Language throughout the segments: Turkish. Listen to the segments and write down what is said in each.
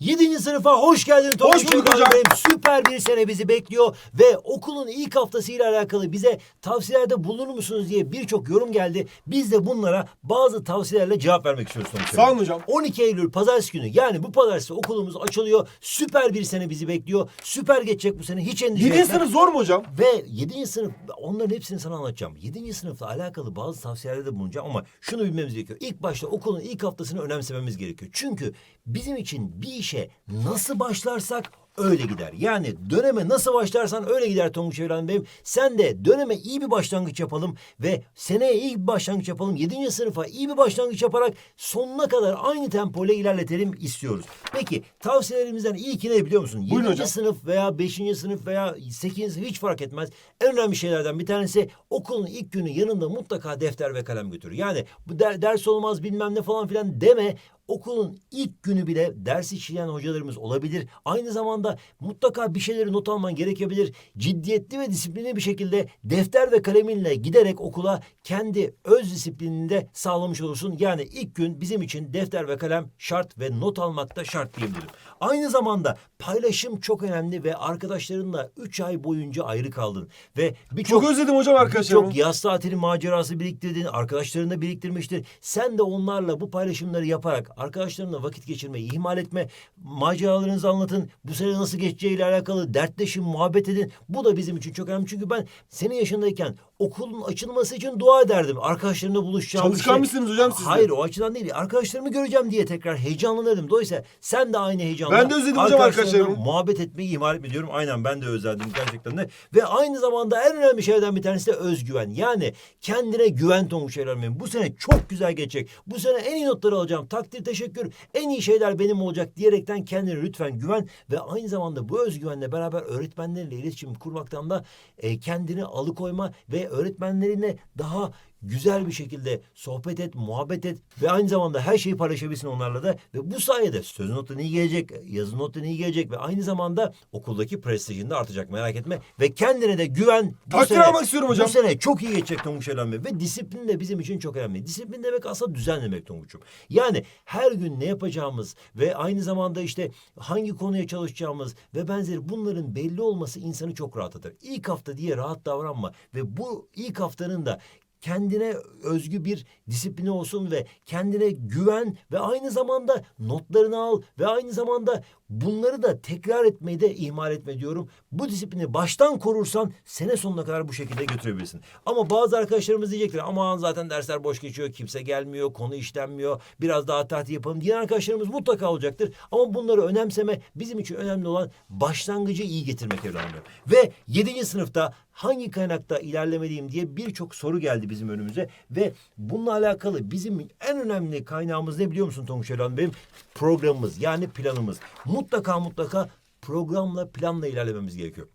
7. sınıfa hoş geldin Tonguç Hoş bulduk hocam. Süper bir sene bizi bekliyor ve okulun ilk haftasıyla alakalı bize tavsiyelerde bulunur musunuz diye birçok yorum geldi. Biz de bunlara bazı tavsiyelerle cevap vermek istiyoruz Tonguç Sağ olun hocam. 12 Eylül pazartesi günü yani bu pazartesi okulumuz açılıyor. Süper bir sene bizi bekliyor. Süper geçecek bu sene hiç endişe 7. etme. sınıf zor mu hocam? Ve 7. sınıf onların hepsini sana anlatacağım. 7. sınıfla alakalı bazı tavsiyelerde de bulunacağım ama şunu bilmemiz gerekiyor. İlk başta okulun ilk haftasını önemsememiz gerekiyor. Çünkü bizim için bir işe nasıl başlarsak öyle gider. Yani döneme nasıl başlarsan öyle gider Tonguç Evren Bey'im. Sen de döneme iyi bir başlangıç yapalım ve seneye iyi bir başlangıç yapalım. 7. sınıfa iyi bir başlangıç yaparak sonuna kadar aynı tempoyla ilerletelim istiyoruz. Peki tavsiyelerimizden ilki ne biliyor musun? Buyurun 7. hocam. sınıf veya 5. sınıf veya 8. sınıf hiç fark etmez. En önemli şeylerden bir tanesi okulun ilk günü yanında mutlaka defter ve kalem götür. Yani bu der- ders olmaz bilmem ne falan filan deme. Okulun ilk günü bile ders işleyen hocalarımız olabilir. Aynı zamanda mutlaka bir şeyleri not alman gerekebilir. Ciddiyetli ve disiplinli bir şekilde defter ve kaleminle giderek okula kendi öz disiplinini de sağlamış olursun. Yani ilk gün bizim için defter ve kalem şart ve not almak da şart diyebilirim. Aynı zamanda paylaşım çok önemli ve arkadaşlarınla 3 ay boyunca ayrı kaldın. Ve birçok Çok özledim hocam arkadaşlarımı. Birçok yaz tatili macerası biriktirdin, arkadaşlarınla biriktirmiştir. Sen de onlarla bu paylaşımları yaparak arkadaşlarınla vakit geçirmeyi ihmal etme. Maceralarınızı anlatın. Bu sene nasıl geçeceğiyle alakalı dertleşin, muhabbet edin. Bu da bizim için çok önemli. Çünkü ben senin yaşındayken okulun açılması için dua ederdim. Arkadaşlarımla buluşacağım. Çalışkan mısınız hocam siz? Hayır o açıdan değil. Arkadaşlarımı göreceğim diye tekrar heyecanlanırdım. Dolayısıyla sen de aynı heyecanla. Ben de özledim hocam arkadaşlarımı. Muhabbet etmeyi ihmal etme diyorum. Aynen ben de özledim gerçekten de. Ve aynı zamanda en önemli şeylerden bir tanesi de özgüven. Yani kendine güven Tonguç Evren'in. Bu sene çok güzel geçecek. Bu sene en iyi notları alacağım. Takdir teşekkür. En iyi şeyler benim olacak diyerekten kendine lütfen güven. Ve aynı zamanda bu özgüvenle beraber öğretmenlerle iletişim kurmaktan da e, kendini alıkoyma ve öğretmenlerine daha güzel bir şekilde sohbet et, muhabbet et ve aynı zamanda her şeyi paylaşabilsin onlarla da ve bu sayede söz notun iyi gelecek, yazı notun iyi gelecek ve aynı zamanda okuldaki prestijin de artacak merak etme ve kendine de güven. Bu Takdir almak istiyorum hocam. Bu sene çok iyi geçecek Tonguç Bey ve disiplin de bizim için çok önemli. Disiplin demek aslında düzen demek Tonguç'um. Yani her gün ne yapacağımız ve aynı zamanda işte hangi konuya çalışacağımız ve benzeri bunların belli olması insanı çok rahatlatır. İlk hafta diye rahat davranma ve bu ilk haftanın da kendine özgü bir disiplini olsun ve kendine güven ve aynı zamanda notlarını al ve aynı zamanda bunları da tekrar etmeyi de ihmal etme diyorum. Bu disiplini baştan korursan sene sonuna kadar bu şekilde götürebilirsin. Ama bazı arkadaşlarımız diyecekler aman zaten dersler boş geçiyor, kimse gelmiyor, konu işlenmiyor, biraz daha tatil yapalım diyen arkadaşlarımız mutlaka olacaktır. Ama bunları önemseme bizim için önemli olan başlangıcı iyi getirmek evladım. Ve 7. sınıfta hangi kaynakta ilerlemeliyim diye birçok soru geldi bizim önümüze ve bununla alakalı bizim en önemli kaynağımız ne biliyor musun Tonguç Evladım benim? Programımız yani planımız. Mutlaka mutlaka programla planla ilerlememiz gerekiyor.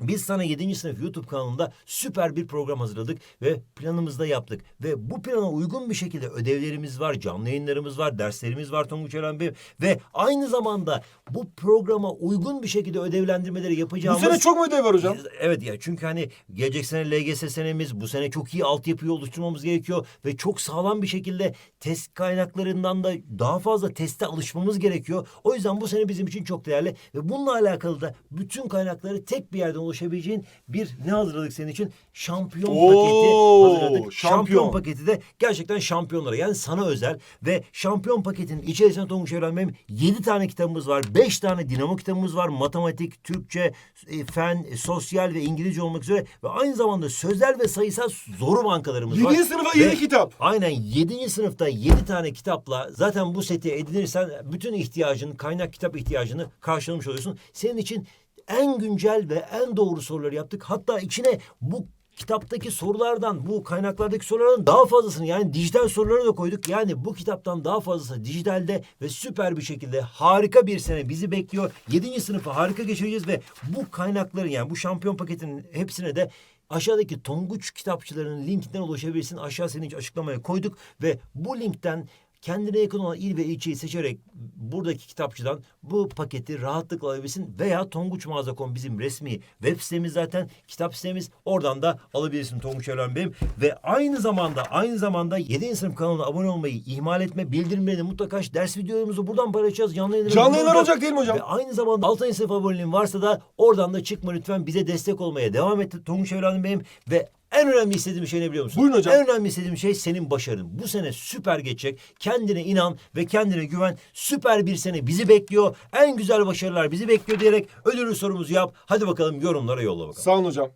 Biz sana 7. sınıf YouTube kanalında süper bir program hazırladık ve planımızı da yaptık. Ve bu plana uygun bir şekilde ödevlerimiz var, canlı yayınlarımız var, derslerimiz var Tonguç Eren Bey. Ve aynı zamanda bu programa uygun bir şekilde ödevlendirmeleri Bu yapacağımız... sene çok mu ödev var hocam? Evet ya çünkü hani gelecek sene LGS senemiz bu sene çok iyi altyapıyı oluşturmamız gerekiyor ve çok sağlam bir şekilde test kaynaklarından da daha fazla teste alışmamız gerekiyor. O yüzden bu sene bizim için çok değerli ve bununla alakalı da bütün kaynakları tek bir yerden ulaşabileceğin bir ne hazırladık senin için? Şampiyon Oo, paketi hazırladık. şampiyon. paketi de gerçekten şampiyonlara yani sana özel ve şampiyon paketinin içerisinde Tonguç Evren benim 7 tane kitabımız var. 5 tane dinamo kitabımız var. Matematik, Türkçe, e, fen, e, sosyal ve İngilizce olmak üzere ve aynı zamanda sözel ve sayısal soru bankalarımız var. 7. sınıfa Ve 7 kitap. Aynen 7. sınıfta 7 tane kitapla zaten bu seti edinirsen bütün ihtiyacını, kaynak kitap ihtiyacını karşılamış oluyorsun. Senin için en güncel ve en doğru soruları yaptık. Hatta içine bu kitaptaki sorulardan, bu kaynaklardaki sorulardan daha fazlasını yani dijital soruları da koyduk. Yani bu kitaptan daha fazlası dijitalde ve süper bir şekilde harika bir sene bizi bekliyor. 7. sınıfı harika geçireceğiz ve bu kaynakların yani bu şampiyon paketinin hepsine de Aşağıdaki Tonguç kitapçılarının linkinden ulaşabilirsin. Aşağı senin açıklamaya koyduk ve bu linkten kendine yakın olan il ve ilçeyi seçerek buradaki kitapçıdan bu paketi rahatlıkla alabilirsin veya tonguçmağaza.com bizim resmi web sitemiz zaten kitap sitemiz oradan da alabilirsin Tonguç Evren benim ve aynı zamanda aynı zamanda 7. sınıf kanalına abone olmayı ihmal etme bildirimlerini mutlaka ders videolarımızı buradan paylaşacağız canlı yayınlarımızı Canlı yayınlar olacak. değil mi hocam? Ve aynı zamanda 6. sınıf aboneliğin varsa da oradan da çıkma lütfen bize destek olmaya devam et Tonguç evladım benim ve en önemli istediğim şey ne biliyor musun? Buyurun hocam. En önemli istediğim şey senin başarın. Bu sene süper geçecek. Kendine inan ve kendine güven. Süper bir sene bizi bekliyor. En güzel başarılar bizi bekliyor diyerek ödülü sorumuzu yap. Hadi bakalım yorumlara yolla bakalım. Sağ olun hocam.